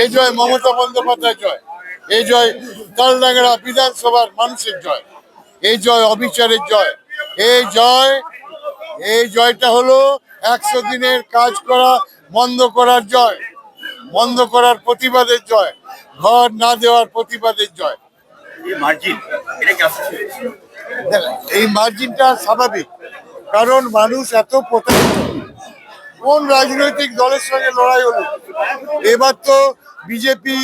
এই জয় মমতা বন্দ্যোপাধ্যায় জয়। এই জয় তালডাংরা বিধানসভার মানুষের জয়। এই জয় অবিচারের জয়। এই জয় এই জয়টা হলো একশো দিনের কাজ করা বন্ধ করার জয়। বন্ধ করার প্রতিবাদের জয়। ঘর না দেওয়ার প্রতিবাদের জয়। এই মার্জিনটা স্বাভাবিক। কারণ মানুষ এত প্রতারিত কোন রাজনৈতিক দলের সঙ্গে লড়াই হলো? এবার তো বিজেপি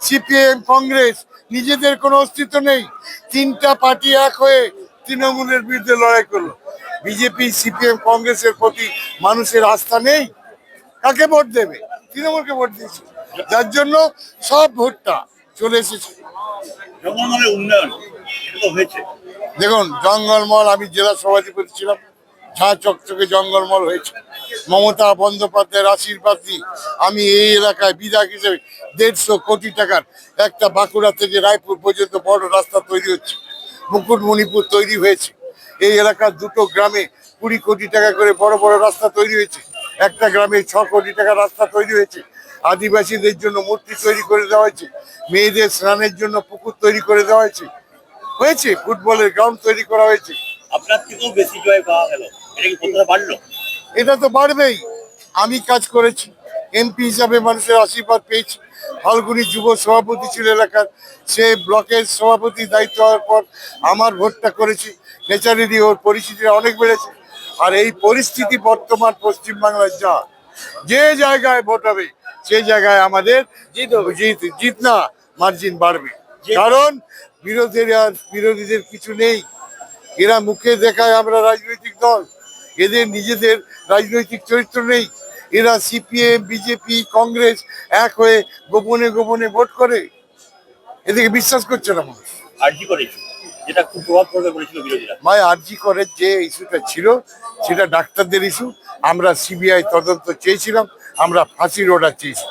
সিপিএম কংগ্রেস নিজেদের কোনো অস্তিত্ব নেই। তিনটা পার্টি এক হয়ে তৃণমূলের বিরুদ্ধে লড়াই করল। বিজেপি সিপিএম কংগ্রেসের প্রতি মানুষের আস্থা নেই? কাকে ভোট দেবে? তৃণমূলকে ভোট দিয়েছে। যার জন্য সব ভোটটা চলে এসেছে। হয়েছে। দেখুন জঙ্গলমল আমি জেলা সভাধিপতি ছিলাম ঝাঁ চকচকে জঙ্গলমল হয়েছে। মমতা বন্দ্যোপাধ্যায়ের আশীর্বাদ নিয়ে আমি এই এলাকায় বিধায়ক হিসেবে দেড়শো কোটি টাকার একটা বাঁকুড়া থেকে রায়পুর পর্যন্ত বড় রাস্তা তৈরি হচ্ছে। মুকুটমণিপুর তৈরি হয়েছে। এই এলাকার দুটো গ্রামে কুড়ি কোটি টাকা করে বড় বড় রাস্তা তৈরি হয়েছে। একটা গ্রামে ছ কোটি টাকা রাস্তা তৈরি হয়েছে। আদিবাসীদের জন্য মূর্তি তৈরি করে দেওয়া হয়েছে। মেয়েদের স্নানের জন্য পুকুর তৈরি করে দেওয়া হয়েছে। হয়েছে, ফুটবলের গ্রাউন্ড তৈরি করা হয়েছে। আপনার থেকেও বেশি জয় পাওয়া গেল। এটা তো বাড়বেই। আমি কাজ করেছি। এমপি হিসাবে মানুষের আশীর্বাদ পেয়েছি। ফাল্গুনি যুব সভাপতি ছিল এলাকার। সে ব্লকের সভাপতি দায়িত্ব হওয়ার পর আমার ভোটটা করেছি। নেচারেলি ওর পরিস্থিতিটা অনেক বেড়েছে। আর এই পরিস্থিতি বর্তমান পশ্চিমবাংলার যা যে জায়গায় ভোট হবে সেই জায়গায় আমাদের জিত জিত জিত না মার্জিন বাড়বে। কারণ বিরোধীরা বিরোধীদের কিছু নেই। এরা মুখে দেখায় আমরা রাজনৈতিক দল। এদের নিজেদের রাজনৈতিক চরিত্র নেই। এরা সিপিএম বিজেপি কংগ্রেস এক হয়ে গোপনে গোপনে ভোট করে। এদেরকে বিশ্বাস করছে না মানুষ। আর্জি করেছে যেটা খুব প্রভাব পড়বে বলেছিল বিরোধীরা। মায় আরজি করে যে ইস্যুটা ছিল সেটা ডাক্তারদের ইস্যু। আমরা সিবিআই তদন্ত চেয়েছিলাম আমরা ফাঁসির অর্ডার চেয়েছি।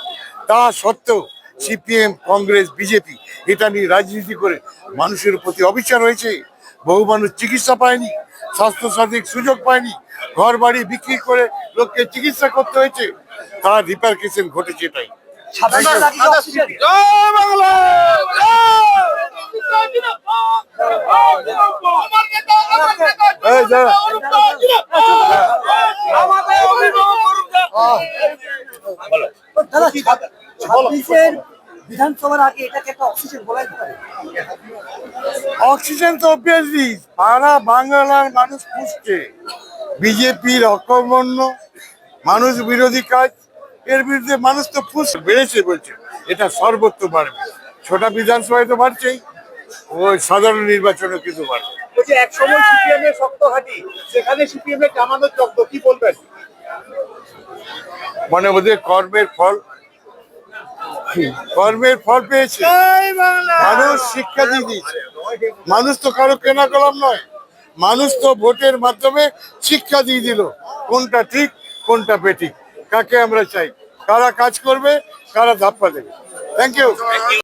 তা সত্ত্বেও সিপিএম কংগ্রেস বিজেপি এটা নিয়ে রাজনীতি করে মানুষের প্রতি অবিচার হয়েছে। বহু মানুষ চিকিৎসা পায়নি। স্বাস্থ্য সাথী সুযোগ পায়নি ঘর বাড়ি বিক্রি করে লোককে চিকিৎসা করতে হয়েছে তার রিপার্কেশন ঘটেছে দাদা ছাব্বিশের বিধানসভার আগে এটাকে একটা অক্সিজেন বলা যেতে পারে। অক্সিজেন তো অবভিয়াসলি সারা বাংলার মানুষ খুঁজছে বিজেপির অকর্মণ্য মানুষ বিরোধী কাজ এর বিরুদ্ধে মানুষ তো ফুস বেড়েছে বলছে। এটা সর্বত্র বাড়বে। ছোটা বিধানসভায় তো বাড়ছেই ওই সাধারণ নির্বাচনে কিন্তু বাড়বে। বলছি এক সময় সিপিএম এর শক্ত ঘাঁটি সেখানে সিপিএম এর কামানোর চক্র কি বলবেন? মনে বোধহয় কর্মের ফল কর্মের ফল পেয়েছে। মানুষ শিক্ষা দিয়ে দিয়েছে। মানুষ তো কারও কেনা কলাম নয়। মানুষ তো ভোটের মাধ্যমে শিক্ষা দিয়ে দিল। কোনটা ঠিক কোনটা বেঠিক? কাকে আমরা চাই? কারা কাজ করবে কারা ধাপ্পা দেবে? Thank you